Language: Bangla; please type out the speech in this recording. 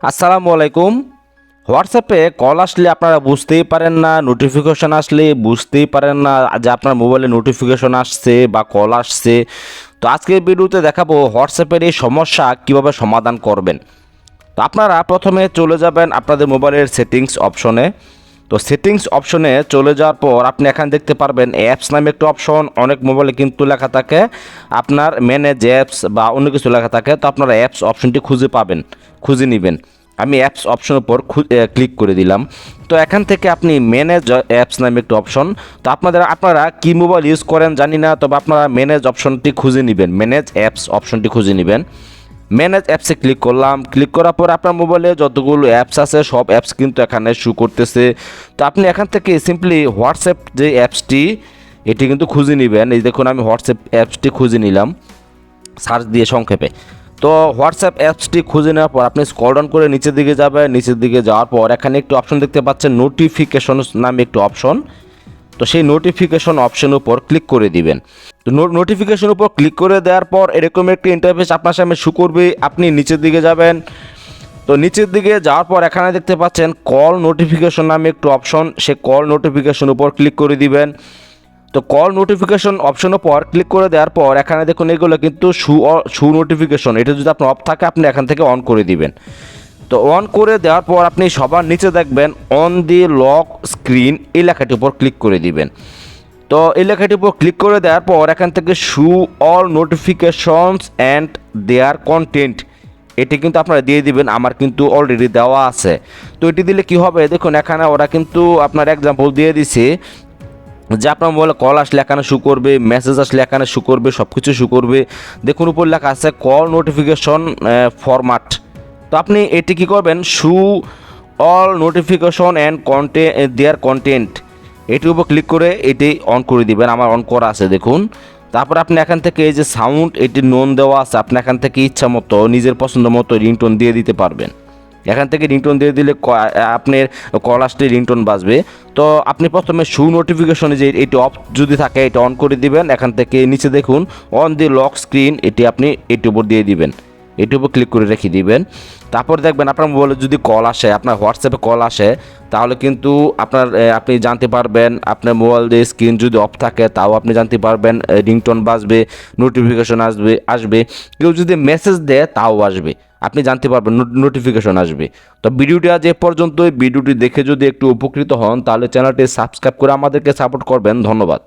আসসালামু আলাইকুম। হোয়াটসঅ্যাপে কল আসলে আপনারা বুঝতেই পারেন না নোটিফিকেশন আসলে বুঝতেই পারেন না যে আপনার মোবাইলে নোটিফিকেশন আসছে বা কল আসছে। তো আজকের ভিডিওতে দেখাবো হোয়াটসঅ্যাপের এই সমস্যা কীভাবে সমাধান করবেন। তো আপনারা প্রথমে চলে যাবেন আপনাদের মোবাইলের সেটিংস অপশনে তো সেটিংস অপশনে চলে যাওয়ার পর আপনি এখানে দেখতে পারবেন অ্যাপস নামে একটা অপশন অনেক মোবাইলে কিন্তু লেখা থাকে। আপনার ম্যানেজ অ্যাপস বা অন্য কিছু লেখা থাকে, তো আপনারা অ্যাপস অপশনটি খুঁজে পাবেন, খুঁজে নেবেন। আমি অ্যাপস অপশনের উপর ক্লিক করে দিলাম। তো এখান থেকে আপনি ম্যানেজ অ্যাপস নামে একটা অপশন তো আপনাদের, আপনারা কি মোবাইল ইউজ করেন জানি না, তবে আপনারা ম্যানেজ অপশনটি খুঁজে নেবেন ম্যানেজ অ্যাপস অপশনটি খুঁজে নেবেন। ম্যানেজ অ্যাপসে ক্লিক করলাম। ক্লিক করার পর আপনার মোবাইলে যতগুলো অ্যাপস আছে, সব অ্যাপস কিন্তু এখানে শু করতেছে। তো আপনি এখান থেকে সিম্পলি হোয়াটসঅ্যাপ যে অ্যাপসটি, এটি কিন্তু খুঁজে নেবেন। এই দেখুন, আমি হোয়াটসঅ্যাপ অ্যাপসটি খুঁজে নিলাম সার্চ দিয়ে সংক্ষেপে। তো হোয়াটসঅ্যাপ অ্যাপসটি খুঁজে নেওয়ার পর আপনি স্কল ডাউন করে নিচের দিকে যাবেন। নিচের দিকে যাওয়ার পর এখানে একটি অপশন দেখতে পাচ্ছেন নোটিফিকেশন নামে একটি অপশন তো সেই নোটিফিকেশন অপশন উপর ক্লিক করে দিবেন। তো নোটিফিকেশন উপর ক্লিক করে দেওয়ার পর এরকম একটি ইন্টারফেস আপনার সামনে শু করবে, আপনি নিচের দিকে যাবেন। তো নিচের দিকে যাওয়ার পর এখানে দেখতে পাচ্ছেন কল নোটিফিকেশন নামে একটু অপশন সে কল নোটিফিকেশন উপর ক্লিক করে দিবেন। তো কল নোটিফিকেশন অপশনের পর ক্লিক করে দেওয়ার পর এখানে দেখুন এগুলো কিন্তু শু শু নোটিফিকেশন এটা যদি আপনার অফ থাকে, আপনি এখান থেকে অন করে দিবেন। তো অন করে দেওয়ার পর আপনি সবার নিচে দেখবেন অন দি লক স্ক্রিন এই লেখাটির উপর ক্লিক করে দিবেন। তো এই লেখাটির উপর ক্লিক করে দেওয়ার পর এখান থেকে show all notifications and their content এটি কিন্তু আপনারা দিয়ে দিবেন, আমার কিন্তু অলরেডি দেওয়া আছে। তো এটি দিলে কি হবে? দেখুন, এখানে ওরা কিন্তু আপনার এক্সাম্পল দিয়ে দিছে যে আপনার মোবাইলে কল আসলে এখানে শু করবে মেসেজ আসলে এখানে শু করবে সব কিছু শু করবে। দেখুন, উপর লেখা আছে কল নোটিফিকেশন ফরম্যাট তো আপনি এটি কি করবেন? শু অল নোটিফিকেশন অ্যান্ড কন্টে দেয়ার কন্টেন্ট এটির উপর ক্লিক করে এটি অন করে দিবেন। আমার অন করা আছে, দেখুন। তারপর আপনি এখান থেকে এই যে সাউন্ড এটি নোন দেওয়া আছে। আপনি এখান থেকে ইচ্ছা মতো, নিজের পছন্দ মতো রিংটোন দিয়ে দিতে পারবেন। এখান থেকে রিংটোন দিয়ে দিলে আপনার কল রিংটোন বাজবে। তো আপনি প্রথমে শু নোটিফিকেশনে যে এটি অফ যদি থাকে, এটা অন করে দিবেন। এখান থেকে নিচে দেখুন অন দি লক স্ক্রিন এটি আপনি এটির উপর দিয়ে দিবেন। এটির উপর ক্লিক করে রেখে দিবেন। তারপর দেখবেন আপনার মোবাইলে যদি কল আসে, আপনার হোয়াটসঅ্যাপে কল আসে, তাহলে কিন্তু আপনার আপনি জানতে পারবেন, আপনার মোবাইল দিয়ে স্ক্রিন যদি অফ থাকে, তাও আপনি জানতে পারবেন রিংটোন বাজবে নোটিফিকেশন আসবে আসবে। কেউ যদি মেসেজ দেয়, তাও আসবে। আপনি জানতে পারবেন নোটিফিকেশন আসবে। তো ভিডিওটি আজ এ পর্যন্তই। ভিডিওটি দেখে যদি একটু উপকৃত হন, তাহলে চ্যানেলটি সাবস্ক্রাইব করে আমাদেরকে সাপোর্ট করবেন। ধন্যবাদ।